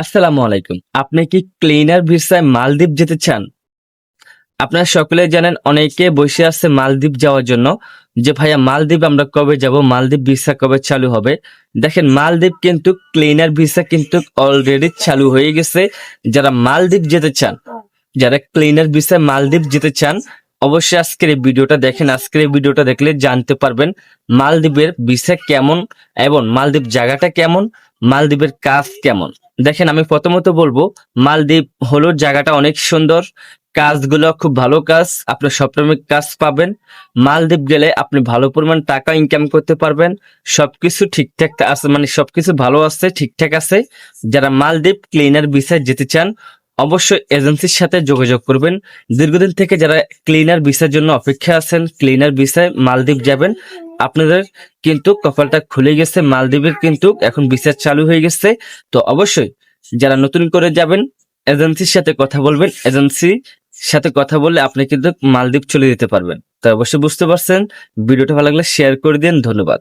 আসসালামু আলাইকুম। আপনি কি ক্লিনার ভিসায় মালদ্বীপ যেতে চান? আপনারা সকলে জানেন অনেকে বসে আছে মালদ্বীপ যাওয়ার জন্য যে, ভাইয়া, মালদ্বীপ আমরা কবে যাব? মালদ্বীপ ভিসা কবে চালু হবে? দেখেন, মালদ্বীপ কিন্তু ক্লিনার ভিসা কিন্তু অলরেডি চালু হয়ে গেছে। যারা মালদ্বীপ যেতে চান, যারা ক্লিনার ভিসায় মালদ্বীপ যেতে চান, অবশ্যই আজকের এই ভিডিওটা দেখেন। আজকের এই ভিডিওটা দেখলে জানতে পারবেন মালদ্বীপের ভিসা কেমন এবং মালদ্বীপ জায়গাটা কেমন, মালদ্বীপের কাজ কেমন। দেখেন আমি প্রথমত বলব, মালদ্বীপ হলো জায়গাটা অনেক সুন্দর। কাজগুলো খুব ভালো কাজ, আপনি সপ্রমিক কাজ পাবেন। মালদ্বীপ গেলে আপনি ভালো পরিমাণ টাকা ইনকাম করতে পারবেন। সবকিছু ঠিকঠাক আছে মানে সবকিছু ভালো আছে, ঠিকঠাক আছে। যারা মালদ্বীপ ক্লিনার ভিসায় যেতে চান অবশ্যই এজেন্সির সাথে যোগাযোগ করবেন। দীর্ঘদিন থেকে যারা ক্লিনার ভিসার জন্য অপেক্ষা আছেন, ক্লিনার ভিসায় মালদ্বীপ যাবেন, আপনাদের কিন্তু কপালটা খুলে গেছে। মালদ্বীপের কিন্তু এখন ভিসা চালু হয়ে গেছে। তো অবশ্যই যারা নতুন করে যাবেন, এজেন্সির সাথে কথা বলবেন, এজেন্সি সাথে কথা বললে আপনি কিন্তু মালদ্বীপ চলে যেতে পারবেন। তো অবশ্যই বুঝতে পারছেন। ভিডিওটা ভালো লাগলে শেয়ার করে দিন। ধন্যবাদ।